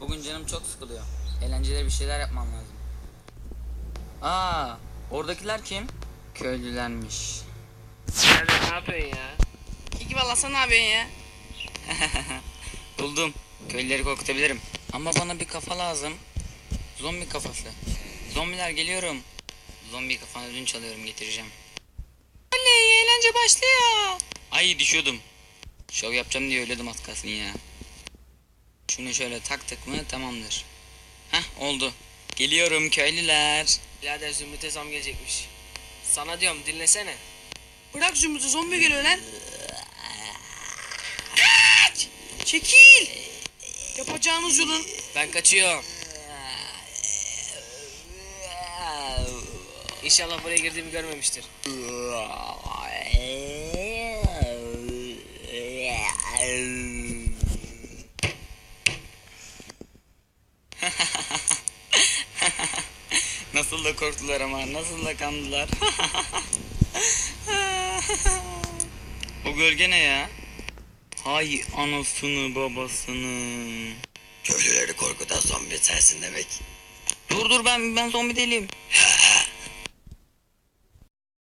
Bugün canım çok sıkılıyor. Eğlenceli bir şeyler yapmam lazım. Aa, oradakiler kim? Köylülermiş. Nerede ne yapıyorsun ya? İki valla sen ne yapıyorsun ya? Buldum. Köylüleri korkutabilirim. Ama bana bir kafa lazım. Zombi kafası. Zombiler geliyorum. Zombi kafana ödünç alıyorum getireceğim. Oley eğlence başlıyor. Ay düşüyordum. Şov yapacağım diye öledim az kalsın ya. Şunu şöyle taktık mı tamamdır. Heh oldu. Geliyorum köylüler. Birader Zümrüt'e zam gelecekmiş. Sana diyorum dinlesene. Bırak zümrütü zombi geliyor lan. Kaç! Çekil. Yapacağınız yolun. Ben kaçıyorum. İnşallah buraya girdiğimi görmemiştir. nasıl da korktular ama nasıl da kandılar. o gölge ne ya? Hay anasını babasını. Köylüleri korkutan zombi sensin demek. Dur dur ben ben zombi değilim.